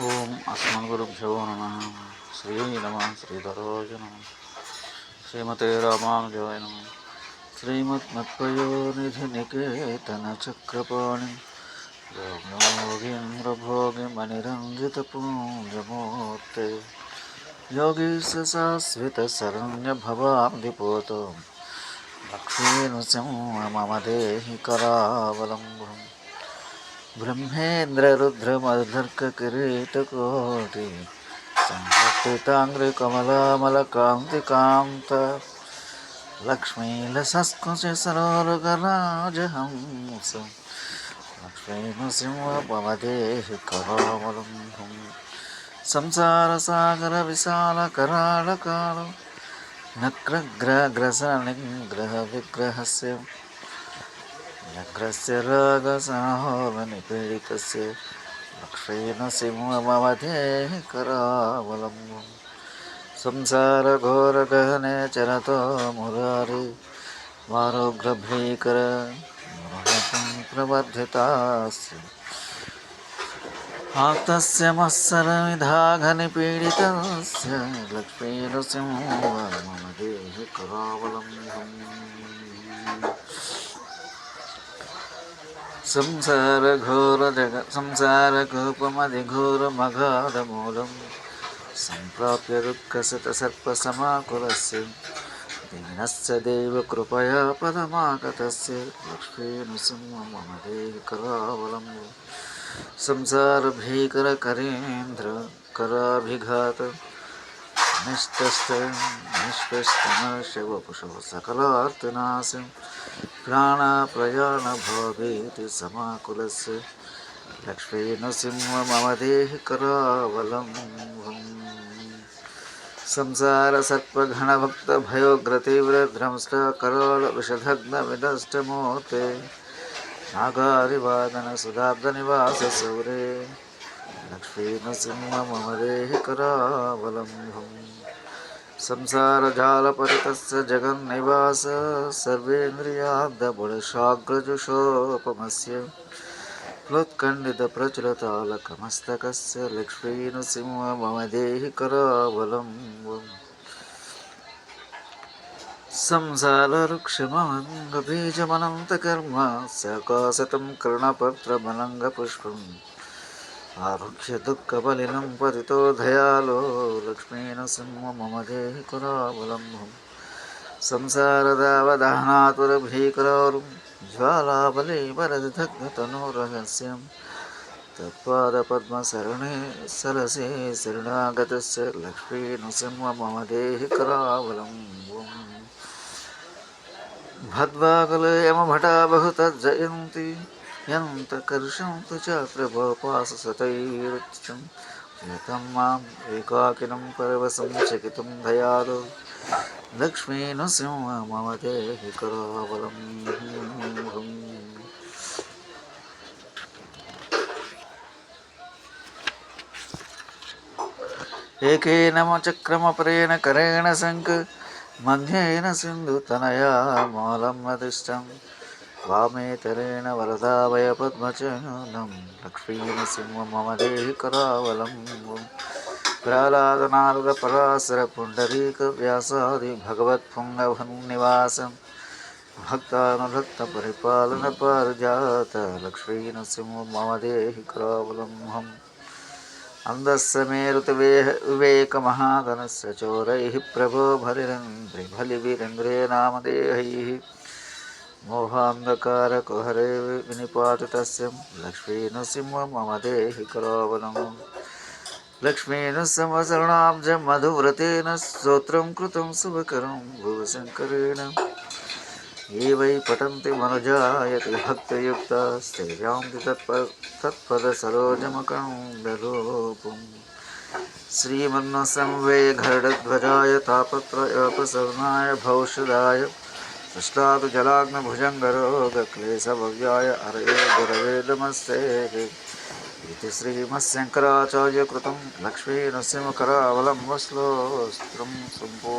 ओम ॐ अस्मद्गुरुभ्यो नम। श्री नमः श्रीधरोज नम। श्रीमते रामानुजाय नमः। श्रीमद्मत्पयोनिधिनिकेतनचक्रपाणि। योगिन्द्रभोगिमनिरञ्जितपूञ्जमूर्ते लक्ष्मी नृसिंह मम देहि करावलम्बम् బ్రహ్మేంద్ర రుద్రమధర్కకిరీటకోటి సంహృతాంగ్రి కమలామల కాంతి కాంత లక్ష్మీల సంస్కృతి సరోరుగరాజహంసం లక్ష్మీనృసింహ పవదేహి కరావలంబం సంసార సాగర విశాల కరాళకాలం నగ్రగ్రహ నిగ్రహ విగ్రహస్య नक्रग्रग्रसनिग्रहविग्रहस्य नग्रस्य रागसाहोरनिपीडितस्य लक्ष्येन सिंहमवधेः करावलम्बम् संसारघोरगहने चरतो मुरारि वारोग्रभीकर प्रवर्धितास्य आतस्य मत्सरमिधाघनिपीडितस्य लक्ष्मीनृसिंह मम देहि సంసార ఘోర జగ సంసార కోపమది ఘోర మఘాధ మూలం సంప్రాప్య దుఃఖసత సర్ప సమాకులస్య దీనశ్చ దేవ కృపయా పదమాగతస్య లక్ష్మీ నృసింహ మమ దేవి కరావలం సంసార భీకర కరేంద్ర కరాభిఘాత నిష్టస్థ నిష్పష్టన శివపుష సకలార్తనాశం प्राणाप्रयाणभावेति समाकुलस्य लक्ष्मीनृसिंह मम देहि करावलम्बम् संसारसर्पघणभक्तभयोग्रतीव्रध्रंष्टकरालविषधग्नविनष्टमूर्ते नागारिवादनसुधाब्दनिवाससौरे लक्ष्मीनृसिंह मम देहि करावलम्बम् संसारजालपतितस्य जगन्निवास सर्वेन्द्रियाब्दबुडशाग्रजुषोपमस्य प्लुत्खण्डितप्रचुरतालकमस्तकस्य लक्ष्मीनृसिंह मम देहि करावलम्बम् संसारवृक्षमङ्गबीजमनन्तकर्म सकाशतं कर्णपत्रमनङ्गपुष्पम् आरुह्य दुःखबलिनं पतितो दयालो लक्ष्मीनृसिंह मम देहि करावलम्बम् संसारदावदहनातुरभीकरोरुं ज्वालाबलिवरदग्धतनोरहस्यं तत्पादपद्मशरणे सरसे शरणागतस्य लक्ष्मीनृसिंह मम देहि करावलम्बम् भद्वाकुलयमभटा बहुतज्जयन्ति యంతకర్షం తుచప్రభోపాసతైరుచ్చం ఏతం మాం ఏకాకినం పరవశం చకితం భయాదు లక్ష్మీనృసింహ మమ దేహి కరావలం ఏకేన చక్రమపరేణ కరేణ శంఖ మధ్యేన సింధుతనయా మాలం అదిష్టం मालमदिष्टं वामेतरेण वरदाभयपद्मचनं लक्ष्मीनृसिंह मम देहि करावलम्बम् प्रह्लादनारदपराशरपुण्डरीकव्यासादि भगवत्पुङ्गभन्निवासं भक्तानुभक्तपरिपालनपारिजात लक्ष्मीनृसिंह मम देहि करावलम्बम् अन्धस्य मे ऋतुवेह विवेकमहाधनस्य चोरैः प्रभो भलिरन्द्रिभलिवीरेन्द्रे नामदेहैः మోహాంధకార కుహరే వినిపాతు తస్యం లక్ష్మీనృసింహ మమ దేహి కరోవలం లక్ష్మీనృసింహశరణాబ్జం మధువ్రతేన స్తోత్రం కృతం శుభకరం భువశంకరేణ ఏ వై పఠంతి మనుజాయతి భక్తయుక్త స్థిర్యాంతి తత్ప తత్పదసరోజమకం విలోపం శ్రీమన్న సంవే గరుడధ్వజాయ తాపత్రయోపశర్ణాయ భౌషదాయ కృష్ణాదు జలాగ్న భుజంగరోగ క్లేశభవ్యాయ హరయే గురవే నమస్తే. ఇది శ్రీమశంకరాచార్యకృతం లక్ష్మీ నృసింహకరావలంబశ్లోస్త్రం సంపూ